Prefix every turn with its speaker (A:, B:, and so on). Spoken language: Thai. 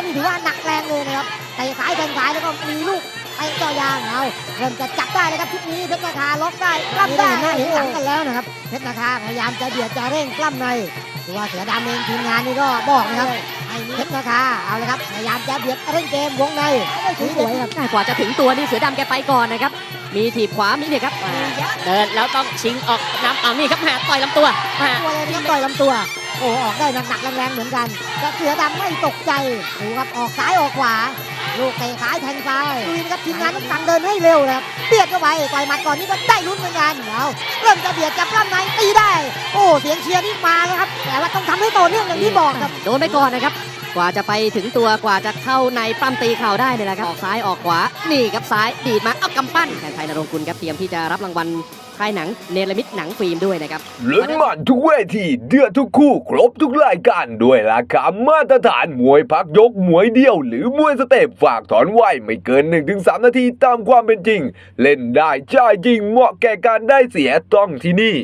A: ายนี่ถือว่าหนักแรงเลยนะครับเตะซ้ายแทงซ้ายแล้วก็มีลูกไอ้เจ่อยางเอาเริ่มจะจับได้เลยครับชุดนี้เพชรนาคาล็อกได้ปล้ำได้หน้าเห็นหลังกันแล้วนะครับเพชรนาคาพยายามจะเบียดจะเร่งปล้ำในตัวเสือดำเองทีมงานนี่ก็บอกนะครับไอ้เพชรนาคาเอาเลยครับพยายามจะเบียดเร่งเกมวงในสวยๆครับ
B: กว่าจะถึงตัวนี่เสือดำแกไปก่อนนะครับมีถีบขวามีเนี่ยครับอ่าเดินแล้วต้องชิงออกนำเอานี่ครับแหาต่อยลำตัวแหา
A: ตัวเลยนะครับต่อยลำตัว โอ้ออกได้หนักๆแรงๆเหมือนกันกระเสือดำไม่ตกใจดูครับออกซ้ายออกขวา ลูกเตะซ้ายแทงซ้ายดูนะครับทีมงานต้องสั่งเดินให้เร็วนะครับเบียดเข้าไปต่อยหมัดก่อนนี่ก็ได้ลุ้นเหมือนกันเอาเริ่มจะเบียดจับปล้ำในตีได้ โอ้เสียงเชียร์นี่มาแล้วครับแต่ว่าต้องทำให้ต่อเนื่องอย่างที่บอกครับ
B: โดนไปก่อนนะครับ กว่าจะไปถึงตัวกว่าจะเข้าในปล้ำตีเข่าได้เนี่ยแหละครับออกซ้ายออกขวานี่ครับซ้ายดีดมาเอากำปั้นแทนไทยนรงค์กุลครับเตรียมที่จะรับรางวัลค่ายหนังเนรมิตหนังฟิล์มด้วยนะครับ
C: เล่นมันทุกเวทีเดือดทุกคู่ ครบทุกรายการด้วยราคามาตรฐานมวยพักยกมวยเดียว หรือมวยสเต็ปฝากถอนไหวไม่เกิน 1-3 นาทีตามความเป็นจริง เล่นได้จ่ายจริงเหมาะแก่การได้เสียต้องที่นี่